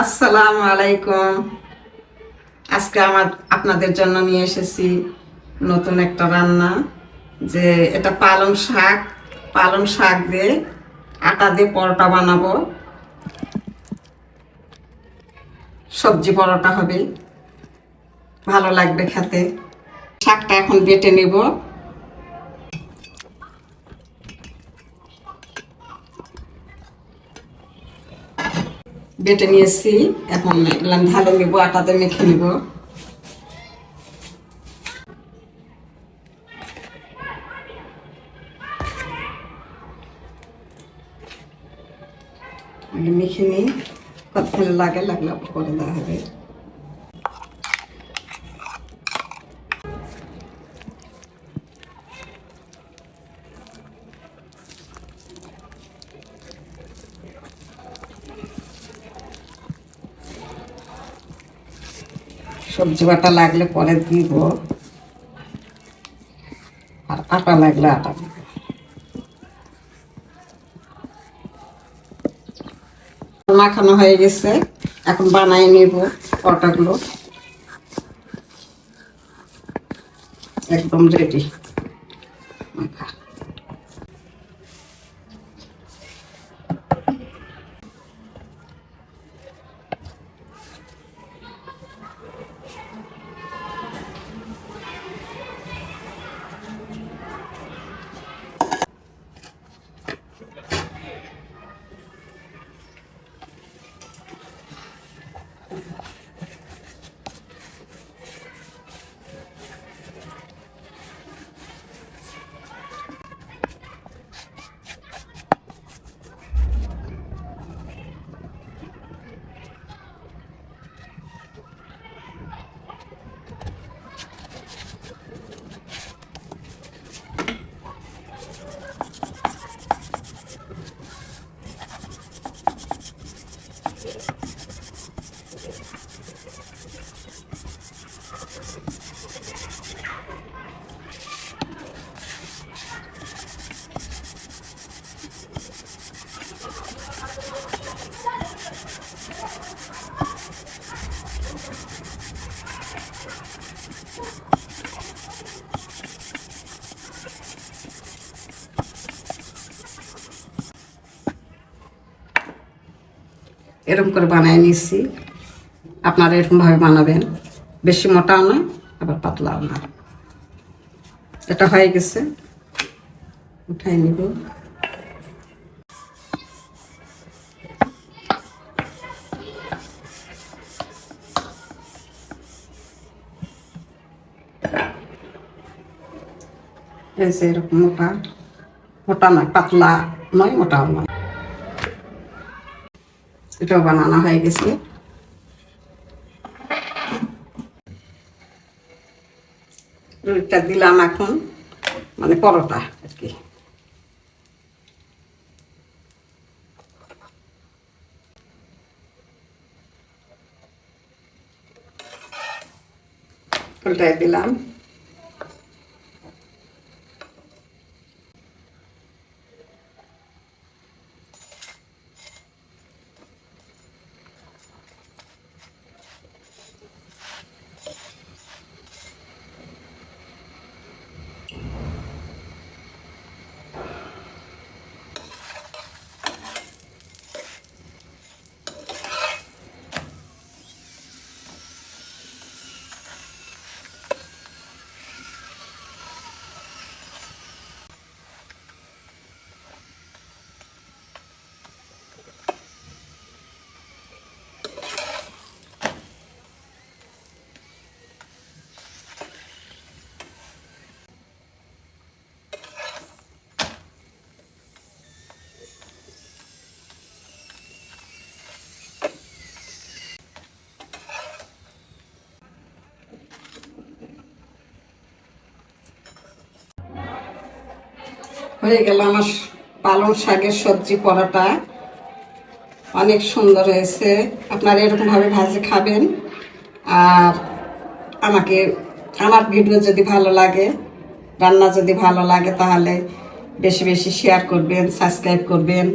আসসালামু আলাইকুম। আজকে আমার আপনাদের জন্য নিয়ে এসেছি নতুন একটা রান্না, যে এটা পালং শাক। পালং শাক দিয়ে আটা দিয়ে পরোটা বানাবো। সবজি পরোটা হবে। ভালো লাগবে খেতে। শাকটা এখন বেটে নেব। বেটে নিয়েছি। এখন এগুলো ভালো নেব, আটাতে মেখে নিব। মেখে নিই। কতক্ষণ লাগে, লাগলে করে দেওয়া হবে। সবজি বাটা লাগলে পরে দিব। আর আটা লাগলে আটা দিব। মাখানো হয়ে গেছে। এখন বানাই নিব পরোটাগুলো। একদম রেডি মাখা। এরকম করে বানাই নিচ্ছি আপনারা এরকমভাবে বানাবেন। বেশি মোটাও না আবার পাতলাও না। এটা হয়ে গেছে। উঠাই নিব। এরকম মোটা। মোটা নয়, পাতলা নয়, মোটাও নয়। এটাও বানানো হয়ে গেছে। রুটিটা দিলাম এখন মানে পরোটা আর কি। দিলাম। হয়ে গেল আমার পালং শাকের সবজি পরোটা। অনেক সুন্দর হয়েছে। আপনারা এরকমভাবে ভাজি খাবেন। আর আমাকে, আমার ভিডিও যদি ভালো লাগে, রান্না যদি ভালো লাগে, তাহলে বেশি বেশি শেয়ার করবেন সাবস্ক্রাইব করবেন।